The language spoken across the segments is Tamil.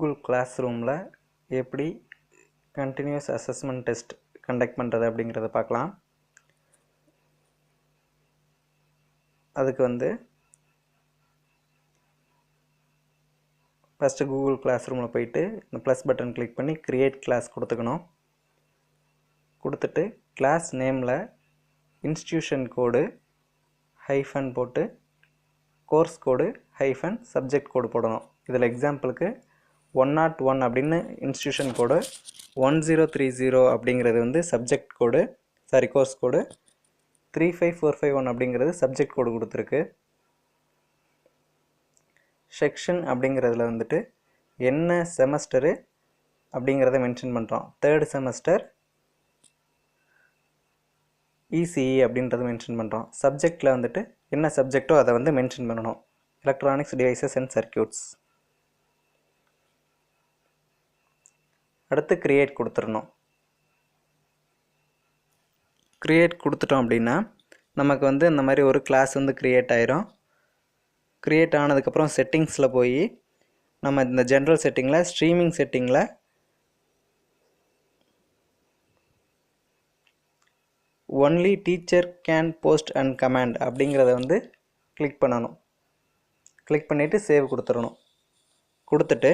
கூகுள் கிளாஸ் ரூமில் எப்படி கண்டினியூஸ் அசஸ்மெண்ட் டெஸ்ட் கண்டக்ட் பண்ணுறது அப்படிங்கிறத பார்க்கலாம். அதுக்கு வந்து ஃபஸ்ட்டு கூகுள் கிளாஸ் ரூமில் போயிட்டு இந்த ப்ளஸ் பட்டன் கிளிக் பண்ணி க்ரியேட் கிளாஸ் கொடுத்துக்கணும். கொடுத்துட்டு கிளாஸ் நேமில் இன்ஸ்டியூஷன் கோடு ஹைஃபன் போட்டு course code hyphen subject code போடணும். இதில் எக்ஸாம்பிளுக்கு ஒன் நாட் ஒன் அப்படின்னு institution code one zero three zero அப்படிங்கிறது வந்து subject code sorry course code three five four five one அப்படிங்கிறது சப்ஜெக்ட் கோடு கொடுத்துருக்கு. செக்ஷன் அப்படிங்கிறதுல வந்துட்டு என்ன செமஸ்டரு அப்படிங்கிறத மென்ஷன் பண்ணுறோம் தேர்டு செமஸ்டர் இசிஇ அப்படின்றத மென்ஷன் பண்ணுறோம் சப்ஜெக்டில் வந்துட்டு என்ன சப்ஜெக்டோ அதை வந்து மென்ஷன் பண்ணணும். எலக்ட்ரானிக்ஸ் டிவைசஸ் அண்ட் சர்க்கியூட்ஸ் அடுத்து க்ரியேட் கொடுத்துடணும். க்ரியேட் கொடுத்துட்டோம் அப்படின்னா நமக்கு வந்து இந்த மாதிரி ஒரு கிளாஸ் வந்து க்ரியேட் ஆயிரும். க்ரியேட் ஆனதுக்கப்புறம் செட்டிங்ஸில் போய் நம்ம இந்த ஜென்ரல் செட்டிங்கில் streaming செட்டிங்கில் only teacher can post and comment அப்படிங்கிறத வந்து கிளிக் பண்ணணும். கிளிக் பண்ணிவிட்டு சேவ் கொடுத்துடணும். கொடுத்துட்டு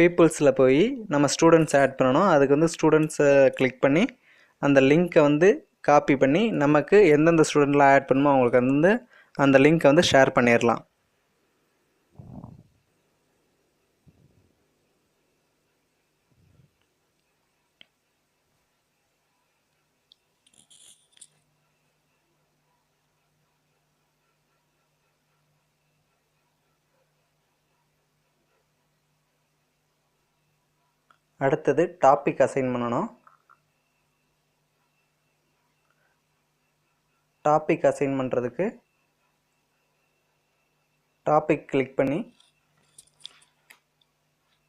பீப்புள்ஸில் போய் நம்ம ஸ்டூடெண்ட்ஸ் ஆட் பண்ணணும். அதுக்கு வந்து ஸ்டூடெண்ட்ஸை கிளிக் பண்ணி அந்த லிங்க்கை வந்து காப்பி பண்ணி நமக்கு எந்தெந்த ஸ்டூடெண்ட்லாம் ஆட் பண்ணுமோ அவங்களுக்கு வந்து அந்த லிங்க்கை வந்து ஷேர் பண்ணிடலாம். அடுத்தது டாபிக் அசைன் பண்ணணும். டாபிக் அசைன் பண்ணுறதுக்கு டாபிக் கிளிக் பண்ணி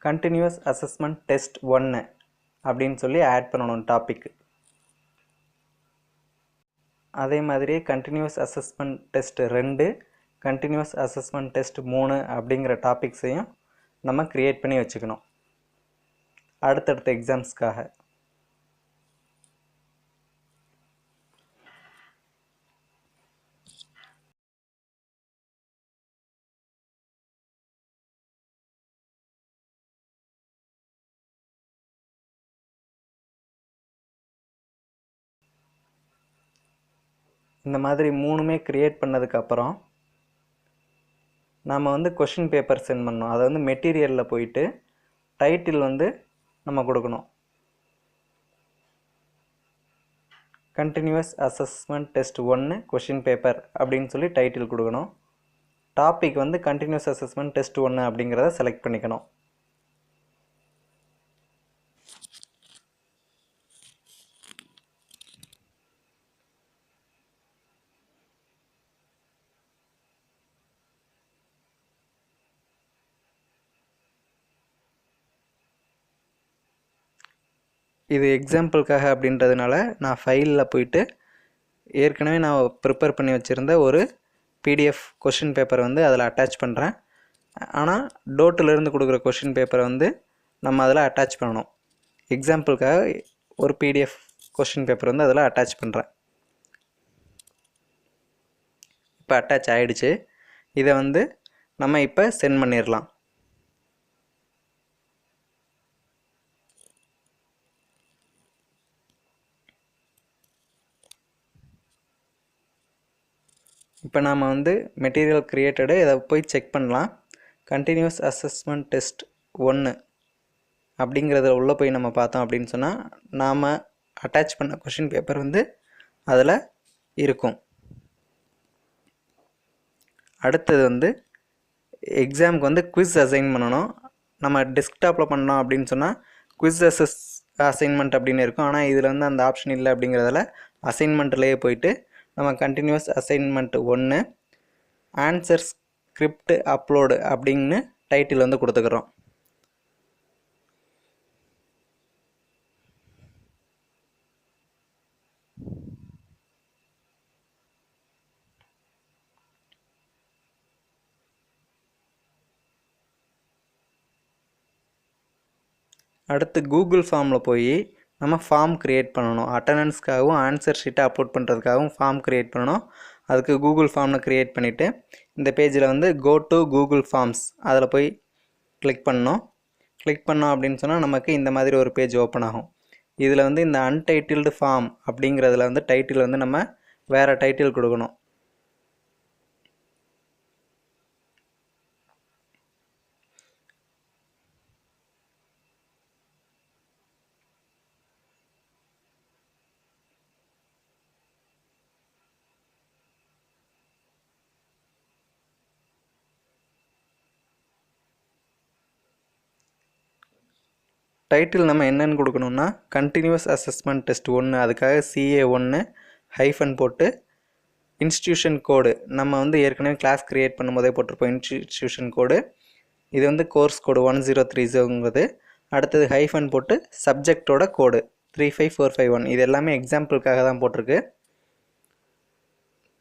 கண்டினியூஸ் அசஸ்மெண்ட் டெஸ்ட் ஒன்று அப்படின்னு சொல்லி ஆட் பண்ணணும் டாபிக் அதே மாதிரியே கண்டினியூஸ் அசஸ்மெண்ட் டெஸ்ட் ரெண்டு கண்டினியூஸ் அசஸ்மெண்ட் டெஸ்ட் மூணு அப்படிங்கிற டாபிக்ஸையும் நம்ம க்ரியேட் பண்ணி வச்சுக்கணும். அடுத்தடுத்த எக்ஸாம்ஸ்க்காக இந்த மாதிரி மூணுமே க்ரியேட் பண்ணதுக்கப்புறம் நாம் வந்து கொஷின் பேப்பர் சென்ட் பண்ணோம். அதை வந்து மெட்டீரியலில் போயிட்டு டைட்டில் வந்து நம்ம கொடுக்கணும். கண்டினியூஸ் அசஸ்மெண்ட் டெஸ்ட் ஒன்று கொஷின் பேப்பர் அப்படின்னு சொல்லி டைட்டில் கொடுக்கணும். டாபிக் வந்து கண்டினியூஸ் அசஸ்மெண்ட் டெஸ்ட் ஒன்று அப்படிங்கிறத செலக்ட் பண்ணிக்கணும். இது எக்ஸாம்பிளுக்காக அப்படின்றதுனால நான் ஃபைலில் போயிட்டு ஏற்கனவே நான் ப்ரிப்பேர் பண்ணி வச்சுருந்த ஒரு பிடிஎஃப் கொஷின் பேப்பரை வந்து அதில் அட்டாச் பண்ணுறேன் ஆனால் டோட்டிலேருந்து கொடுக்குற கொஷின் பேப்பரை வந்து நம்ம அதில் அட்டாச் பண்ணணும். எக்ஸாம்பிளுக்காக ஒரு பிடிஎஃப் கொஷின் பேப்பர் வந்து அதில் அட்டாச் பண்ணுறேன் இப்போ அட்டாச் ஆகிடுச்சு இதை வந்து நம்ம இப்போ சென்ட் பண்ணிடலாம் இப்போ நாம் வந்து மெட்டீரியல் க்ரியேட்டடு இதை போய் செக் பண்ணலாம். கண்டினியூஸ் அசஸ்மெண்ட் டெஸ்ட் ஒன்று அப்படிங்கிறத உள்ளே போய் நம்ம பார்த்தோம் அப்படின்னு சொன்னால் நாம் அட்டாச் பண்ண கொஷின் பேப்பர் வந்து அதில் இருக்கும். அடுத்தது வந்து எக்ஸாமுக்கு வந்து குவிஸ் அசைன் பண்ணணும். நம்ம டெஸ்க்டாப்பில் பண்ணோம் அப்படின்னு சொன்னால் குவிஸ் அசஸ் அசைன்மெண்ட் அப்படின்னு இருக்கும். ஆனால் இதில் வந்து அந்த ஆப்ஷன் இல்லை அப்படிங்கிறதால அசைன்மெண்ட்லேயே போயிட்டு நம்ம கண்டினியூஸ் அசைன்மெண்ட் ஒன்று ஆன்சர் ஸ்கிரிப்ட் அப்லோடு அப்படின்னு டைட்டில் வந்து கொடுத்துக்கிறோம். அடுத்து கூகுள் ஃபார்மில் போய் நம்ம ஃபார்ம் க்ரியேட் பண்ணணும். அட்டண்டன்ஸ்க்காகவும் ஆன்சர் ஷீட்டை அப்லோட் பண்ணுறதுக்காகவும் ஃபார்ம் க்ரியேட் பண்ணணும். அதுக்கு கூகுள் ஃபார்ம்னு க்ரியேட் பண்ணிவிட்டு இந்த பேஜில் வந்து கோ டு கூகுள் ஃபார்ம்ஸ் அதில் போய் கிளிக் பண்ணணும். கிளிக் பண்ணோம் அப்படின்னு சொன்னால் நமக்கு இந்த மாதிரி ஒரு பேஜ் ஓப்பன் ஆகும். இதில் வந்து இந்த அன்டைட்டில்டு ஃபார்ம் அப்படிங்கிறதுல வந்து டைட்டில் வந்து நம்ம வேறு டைட்டில் கொடுக்கணும். டைட்டில் நம்ம என்னென்னு கொடுக்கணும்னா கண்டினியூஸ் அசஸ்மெண்ட் டெஸ்ட் ஒன்று அதுக்காக சிஏ ஒன்று ஹைஃபன் போட்டு இன்ஸ்டியூஷன் கோடு நம்ம வந்து ஏற்கனவே கிளாஸ் க்ரியேட் பண்ணும்போதே போட்டிருப்போம். இன்ஸ்டியூஷன் கோடு இது வந்து course code one zero three ஜீரோங்கிறது அடுத்தது ஹைஃபன் போட்டு சப்ஜெக்டோட code three five four five one இது எல்லாமே எக்ஸாம்பிளுக்காக தான் போட்டிருக்கு.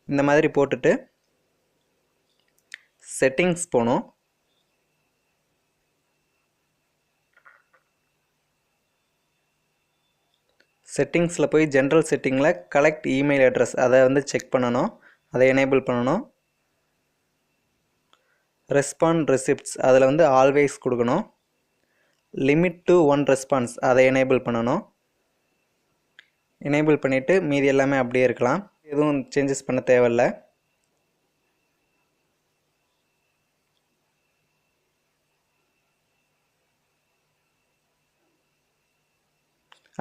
இந்த மாதிரி போட்டுட்டு செட்டிங்ஸ் போகணும் செட்டிங்ஸில் போய் ஜென்ரல் செட்டிங்கில் கலெக்ட் இமெயில் அட்ரஸ் அதை வந்து செக் பண்ணணும். அதை எனேபிள் பண்ணணும். ரெஸ்பாண்ட் ரெசிப்ட்ஸ் அதில் வந்து ஆல்வேஸ் கொடுக்கணும். லிமிட் டு ஒன் ரெஸ்பான்ஸ் அதை எனேபிள் பண்ணணும். எனேபிள் பண்ணிவிட்டு மீதி எல்லாமே அப்படியே இருக்கலாம். எதுவும் சேஞ்சஸ் பண்ண தேவையில்லை.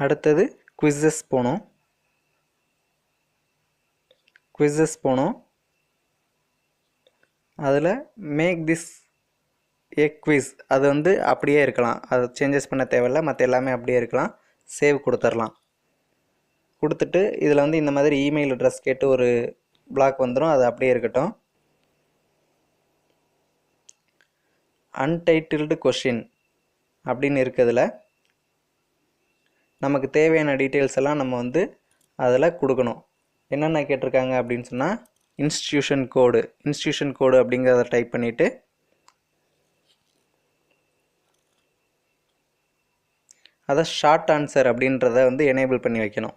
அடுத்தது குவிஸஸ் போனோம். குவிஸஸ் போனோம். அதில் மேக் திஸ் ஏ குவிஸ் அது வந்து அப்படியே இருக்கலாம். அதை சேஞ்சஸ் பண்ண தேவையில்ல. மற்ற எல்லாமே அப்படியே இருக்கலாம். சேவ் கொடுத்துர்லாம் கொடுத்துட்டு இதில் வந்து இந்த மாதிரி இமெயில் அட்ரஸ் கேட்டு ஒரு பிளாக் வந்துடும் அது அப்படியே இருக்கட்டும். அன்டைட்டில்டு கொஷின் அப்படின்னு இருக்கிறதுல நமக்கு தேவையான டீட்டெயில்ஸ் எல்லாம் நம்ம வந்து அதில் கொடுக்கணும். என்னென்ன கேட்டிருக்காங்க அப்படின்னு சொன்னால் இன்ஸ்டியூஷன் கோடு இன்ஸ்டியூஷன் கோடு அப்படிங்கிறத டைப் பண்ணிவிட்டு அதை ஷார்ட் ஆன்சர் அப்படின்றத வந்து எனேபிள் பண்ணி வைக்கணும்.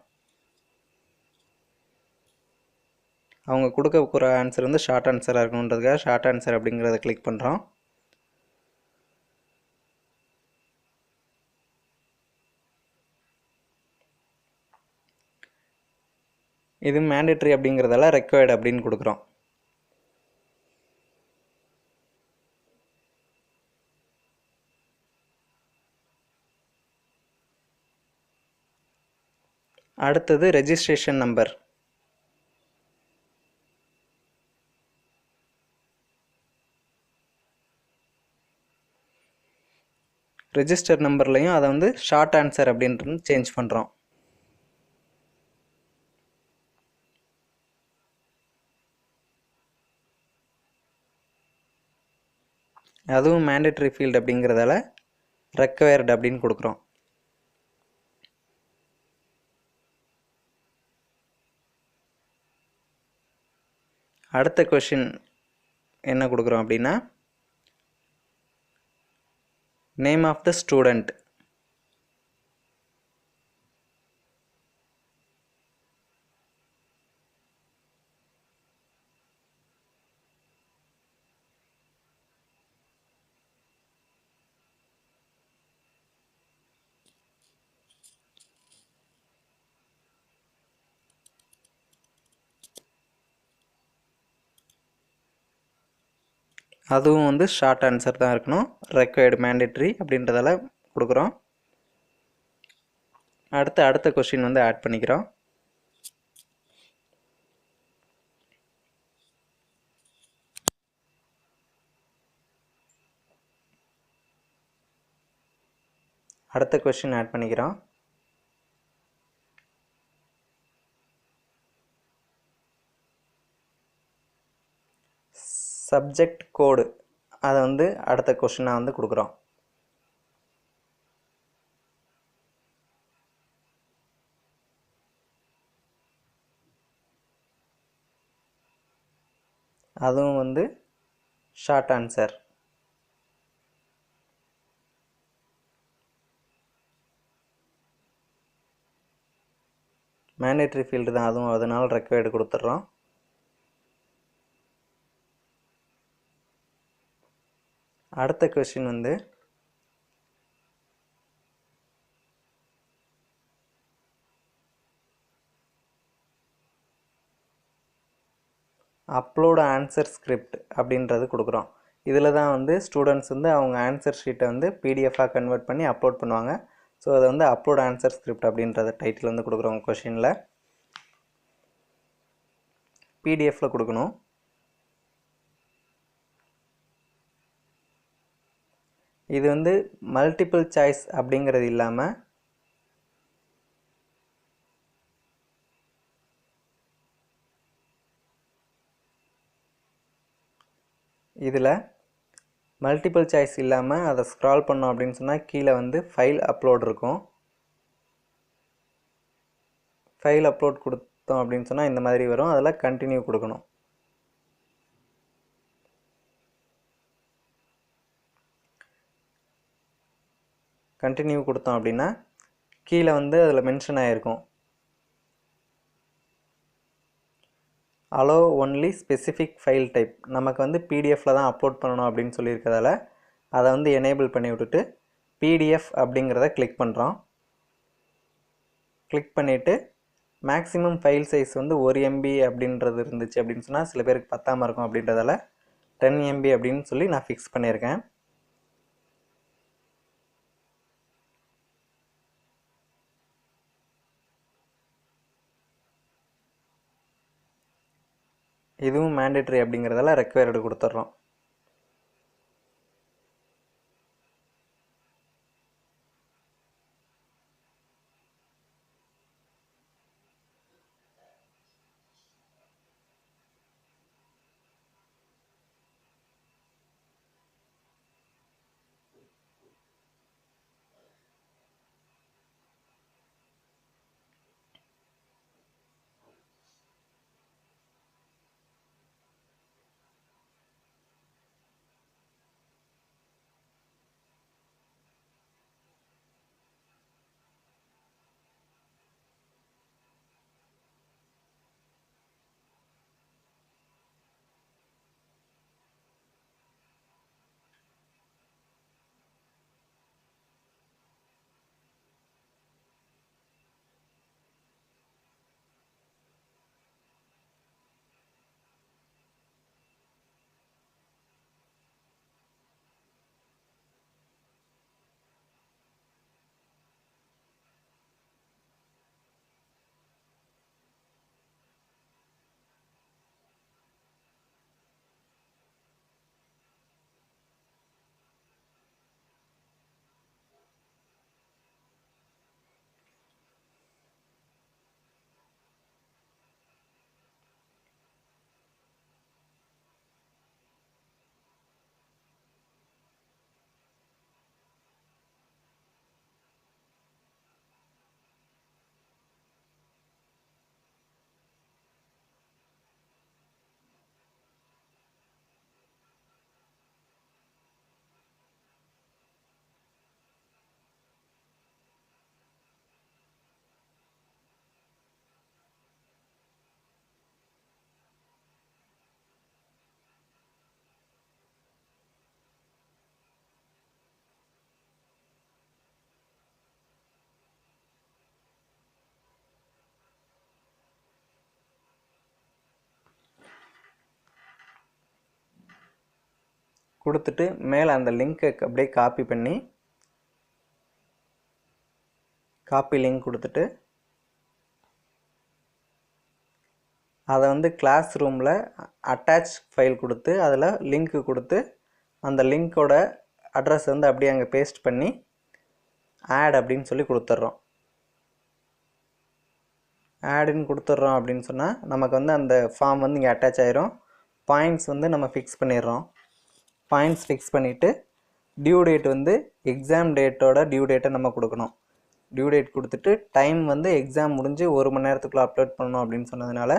அவங்க கொடுக்க போகிற ஆன்சர் வந்து ஷார்ட் ஆன்சராக இருக்கணுன்றதுக்காக ஷார்ட் ஆன்சர் அப்படிங்கிறத கிளிக் பண்ணுறோம் இது மேண்டேட்ரி அப்படிங்கிறதால ரெக்வயர்டு அப்படின்னு கொடுக்குறோம். அடுத்தது ரெஜிஸ்ட்ரேஷன் நம்பர் ரெஜிஸ்டர் நம்பர்லையும் அதை வந்து ஷார்ட் ஆன்சர் அப்படின்றது சேஞ்ச் பண்ணுறோம் அதுவும் மேண்டட்ரி ஃபீல்டு அப்படிங்கிறதால ரெக்வயர்டு அப்படின்னு கொடுக்குறோம். அடுத்த கொஷின் என்ன கொடுக்குறோம் அப்படின்னா நேம் ஆஃப் த ஸ்டூடெண்ட் அதுவும் வந்து ஷார்ட் ஆன்சர் தான் இருக்கணும். ரெக்வயர்டு மேண்டேட்ரி அப்படின்றதால கொடுக்குறோம். அடுத்து அடுத்த கொஷின் வந்து ஆட் பண்ணிக்கிறோம். அடுத்த கொஷின் ஆட் பண்ணிக்கிறோம். சப்ஜெக்ட் கோடு அதை வந்து அடுத்த கொஷினாக வந்து கொடுக்குறோம். அதுவும் வந்து ஷார்ட் ஆன்சர் மேனேட்ரி ஃபீல்டு தான் அதுவும் அதனால் ரெக்வயர்டு கொடுத்துட்றோம் அடுத்த கொஷின் வந்து அப்லோட் ஆன்சர் ஸ்கிரிப்ட் அப்படின்றது கொடுக்குறோம். இதில் தான் வந்து ஸ்டூடெண்ட்ஸ் வந்து அவங்க ஆன்சர் ஷீட்டை வந்து பிடிஎஃபாக கன்வெர்ட் பண்ணி அப்லோட் பண்ணுவாங்க. ஸோ அதை வந்து அப்லோட் ஆன்சர் ஸ்கிரிப்ட் அப்படின்றத டைட்டில் வந்து கொடுக்குறோம் கொஷினில் பிடிஎஃப்பில் கொடுக்கணும். இது வந்து மல்டிபிள் சாய்ஸ் அப்படிங்கிறது இல்லாமல் இதில் மல்டிபிள் சாய்ஸ் இல்லாமல் அதை ஸ்க்ரால் பண்ணோம் அப்படின்னு சொன்னால் கீழே வந்து ஃபைல் அப்லோட் இருக்கும். ஃபைல் அப்லோட் கொடுத்தோம் அப்படின்னு சொன்னால் இந்த மாதிரி வரும். அதில் கண்டினியூ கொடுக்கணும். கண்டினியூ கொடுத்தோம் அப்படின்னா கீழே வந்து அதில் மென்ஷன் ஆகிருக்கும் allow only specific file type நமக்கு வந்து பிடிஎஃப்பில் தான் அப்லோட் பண்ணணும் அப்படின்னு சொல்லியிருக்கிறதால அதை வந்து எனேபிள் பண்ணி விட்டுட்டு பிடிஎஃப் அப்படிங்கிறத கிளிக் பண்ணுறோம் கிளிக் பண்ணிவிட்டு மேக்ஸிமம் ஃபைல் சைஸ் வந்து ஒரு எம்பி அப்படின்றது இருந்துச்சு அப்படின்னு சொன்னால் சில பேருக்கு பத்தாமல் இருக்கும் அப்படின்றதால டென் எம்பி அப்படின்னு சொல்லி நான் ஃபிக்ஸ் பண்ணியிருக்கேன். மேண்டேட்ரி அப்படிங்கிறதால ரெக்வயர்டு கொடுத்துட்றோம் கொடுத்துட்டு மேலே அந்த லிங்க்கை அப்படியே காப்பி பண்ணி காப்பி லிங்க் கொடுத்துட்டு அதை வந்து கிளாஸ் ரூமில் அட்டாச் ஃபைல் கொடுத்து அதில் லிங்க்கு கொடுத்து அந்த லிங்க்கோட அட்ரஸ் வந்து அப்படியே அங்கே பேஸ்ட் பண்ணி ஆட் அப்படின்னு சொல்லி கொடுத்துட்றோம். ஆடுன்னு கொடுத்துட்றோம் அப்படின்னு சொன்னால் நமக்கு வந்து அந்த ஃபார்ம் வந்து இங்கே அட்டாச் ஆயிரும். பாயிண்ட்ஸ் வந்து நம்ம ஃபிக்ஸ் பண்ணிடுறோம். பாயிண்ட்ஸ் ஃபிக்ஸ் பண்ணிவிட்டு டியூ டேட் வந்து எக்ஸாம் டேட்டோட டியூ டேட்டை நம்ம கொடுக்கணும். டியூ டேட் கொடுத்துட்டு டைம் வந்து எக்ஸாம் முடிஞ்சு ஒரு மணி நேரத்துக்குள்ளே அப்லோட் பண்ணணும் அப்படின்னு சொன்னதுனால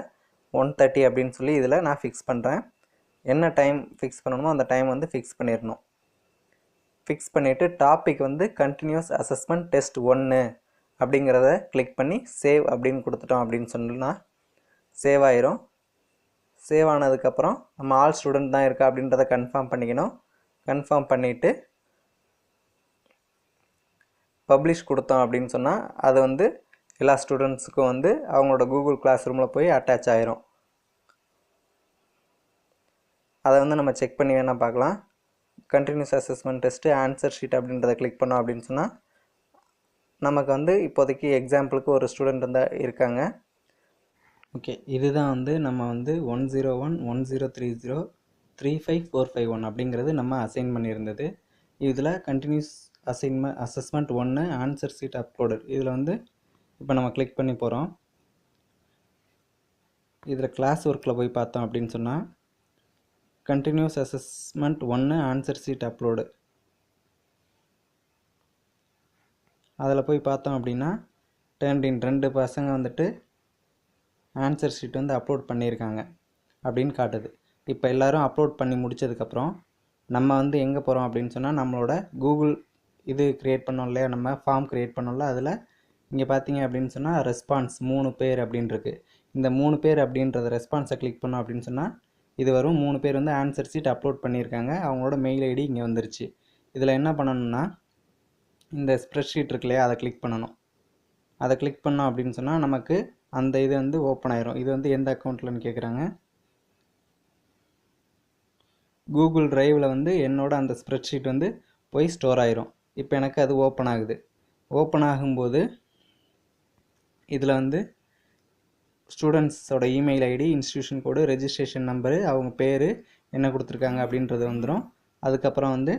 ஒன் தேர்ட்டி அப்படின்னு சொல்லி இதில் நான் ஃபிக்ஸ் பண்ணுறேன் என்ன டைம் ஃபிக்ஸ் பண்ணணுமோ அந்த டைம் வந்து ஃபிக்ஸ் பண்ணிடணும். ஃபிக்ஸ் பண்ணிவிட்டு டாபிக் வந்து கண்டினியூஸ் அசஸ்மெண்ட் டெஸ்ட் ஒன்று அப்படிங்கிறத கிளிக் பண்ணி சேவ் அப்படின்னு கொடுத்துட்டோம் அப்படின்னு சொன்னால் சேவ் ஆயிரும். சேவ் ஆனதுக்கப்புறம் நம்ம ஆல் ஸ்டூடெண்ட் தான் இருக்கா அப்படின்றத கன்ஃபார்ம் பண்ணிக்கணும். கன்ஃபார்ம் பண்ணிவிட்டு பப்ளிஷ் கொடுத்தோம் அப்படின்னு சொன்னால் அது வந்து எல்லா ஸ்டூடெண்ட்ஸுக்கும் வந்து அவங்களோட கூகுள் கிளாஸ் ரூமில் போய் அட்டாச் ஆயிரும். அதை வந்து நம்ம செக் பண்ணி வேணால் பார்க்கலாம். Continuous assessment test answer sheet அப்படின்றத கிளிக் பண்ணோம் அப்படின்னு சொன்னால் நமக்கு வந்து இப்போதைக்கு எக்ஸாம்பிளுக்கு ஒரு ஸ்டூடெண்ட் வந்து இருக்காங்க. ஓகே இதுதான் வந்து நம்ம வந்து one zero one one zero three zero three five four five one அப்படிங்கிறது நம்ம அசைன் பண்ணியிருந்தது. இதில் கண்டினியூஸ் அசைன்மெண்ட் அசஸ்மெண்ட் ஒன்று ஆன்சர் சீட் அப்லோடட் இதில் வந்து இப்போ நம்ம கிளிக் பண்ணி போகிறோம் இதில் கிளாஸ் ஒர்க்கில் போய் பார்த்தோம் அப்படின்னு சொன்னால் கண்டினியூஸ் அசஸ்மெண்ட் ஒன்று ஆன்சர் சீட் அப்லோடு அதில் போய் பார்த்தோம் அப்படின்னா டேர்ன்டின் ரெண்டு பசங்க வந்துட்டு ஆன்சர் ஷீட் வந்து அப்லோட் பண்ணியிருக்காங்க அப்படின்னு காட்டுது. இப்போ எல்லோரும் அப்லோட் பண்ணி முடிச்சதுக்கப்புறம் நம்ம வந்து எங்கே போகிறோம் அப்படின்னு சொன்னால் நம்மளோட கூகுள் இது க்ரியேட் பண்ணோம் இல்லையா? நம்ம ஃபார்ம் க்ரியேட் பண்ணோம்ல அதில் இங்கே பார்த்தீங்க அப்படின்னு சொன்னால் ரெஸ்பான்ஸ் மூணு பேர் அப்படின்ருக்கு இந்த மூணு பேர் அப்படின்றத ரெஸ்பான்ஸை கிளிக் பண்ணோம் அப்படின்னு சொன்னால் இது வரும். மூணு பேர் வந்து ஆன்சர் ஷீட் அப்லோட் பண்ணியிருக்காங்க. அவங்களோட மெயில் ஐடி இங்கே வந்துருச்சு. இதில் என்ன பண்ணணும்னா இந்த ஸ்ப்ரெட்ஷீட் இருக்கு இல்லையா? அதை கிளிக் பண்ணணும். அதை கிளிக் பண்ணோம் அப்படின்னு சொன்னால் நமக்கு அந்த இது வந்து ஓப்பன் ஆயிரும். இது வந்து எந்த அக்கௌண்ட்லன்னு கேட்குறாங்க கூகுள் டிரைவில் வந்து என்னோட அந்த ஸ்ப்ரெட்ஷீட் வந்து போய் ஸ்டோர் ஆயிரும். இப்போ எனக்கு அது ஓப்பன் ஆகுது. ஓப்பன் ஆகும்போது இதில் வந்து ஸ்டூடெண்ட்ஸோட email ID institution code registration number அவங்க பேர் என்ன கொடுத்துருக்காங்க அப்படின்றது வந்துடும் அதுக்கப்புறம் வந்து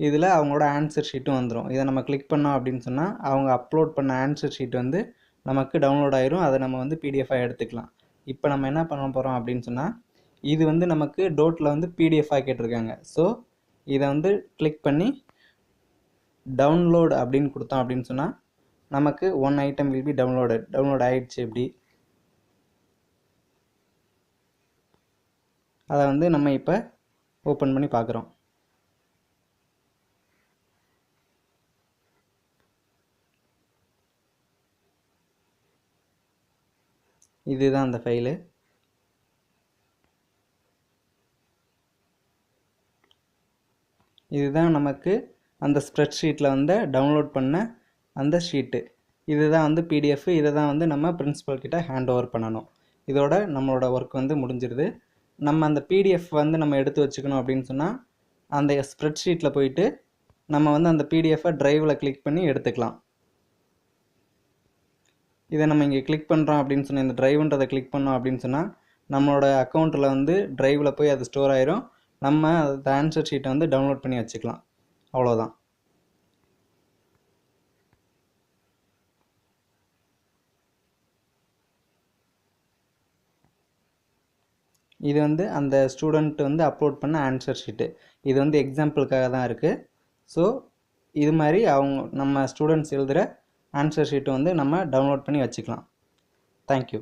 இதில் அவங்களோட ஆன்சர் ஷீட்டும் வந்துடும் இதை நம்ம கிளிக் பண்ணோம் அப்படின்னு சொன்னால் அவங்க அப்லோட் பண்ண ஆன்சர் ஷீட் வந்து நமக்கு டவுன்லோட் ஆயிரும். அதை நம்ம வந்து பிடிஎஃபாக எடுத்துக்கலாம். இப்போ நம்ம என்ன பண்ண போகிறோம் அப்படின்னு சொன்னால் இது வந்து நமக்கு டோட்டில் வந்து பிடிஎஃபாக கேட்டிருக்காங்க. ஸோ இதை வந்து கிளிக் பண்ணி டவுன்லோட் அப்படின்னு கொடுத்தோம் அப்படின்னு சொன்னால் நமக்கு one item will be downloaded download ஆகிடுச்சு எப்படி அதை வந்து நம்ம இப்போ ஓப்பன் பண்ணி பார்க்குறோம். இதுதான் அந்த ஃபைலு இதுதான் நமக்கு அந்த ஸ்ப்ரெட்ஷீட்டில் வந்து டவுன்லோட் பண்ண அந்த ஷீட்டு இதுதான் வந்து பிடிஎஃப் இதை தான் வந்து நம்ம பிரின்ஸிபல் கிட்ட ஹேண்ட் ஓவர் பண்ணணும். இதோட நம்மளோட ஒர்க் வந்து முடிஞ்சிருது. நம்ம அந்த பிடிஎஃப் வந்து நம்ம எடுத்து வச்சுக்கணும் அப்படின்னு சொன்னால் அந்த ஸ்ப்ரெட் ஷீட்டில் போயிட்டு நம்ம வந்து அந்த பிடிஎஃபை ட்ரைவில் கிளிக் பண்ணி எடுத்துக்கலாம். இதை நம்ம இங்கே கிளிக் பண்ணுறோம் அப்படின்னு சொன்னால் இந்த ட்ரைவ்ன்றதை கிளிக் பண்ணோம் அப்படின்னு சொன்னால் நம்மளோட அக்கௌண்ட்டில் வந்து ட்ரைவில் போய் அது ஸ்டோர் ஆயிரும். நம்ம அந்த ஆன்சர் ஷீட்டை வந்து டவுன்லோட் பண்ணி வச்சுக்கலாம். அவ்வளோதான் இது வந்து அந்த ஸ்டூடெண்ட் வந்து அப்லோட் பண்ண ஆன்சர் ஷீட்டு இது வந்து எக்ஸாம்பிளுக்காக தான் இருக்குது ஸோ இது மாதிரி அவங்க நம்ம ஸ்டூடெண்ட்ஸ் எழுதுகிற ஆன்சர் ஷீட்டை வந்து நம்ம டவுன்லோட் பண்ணி வச்சுக்கலாம். தேங்க்யூ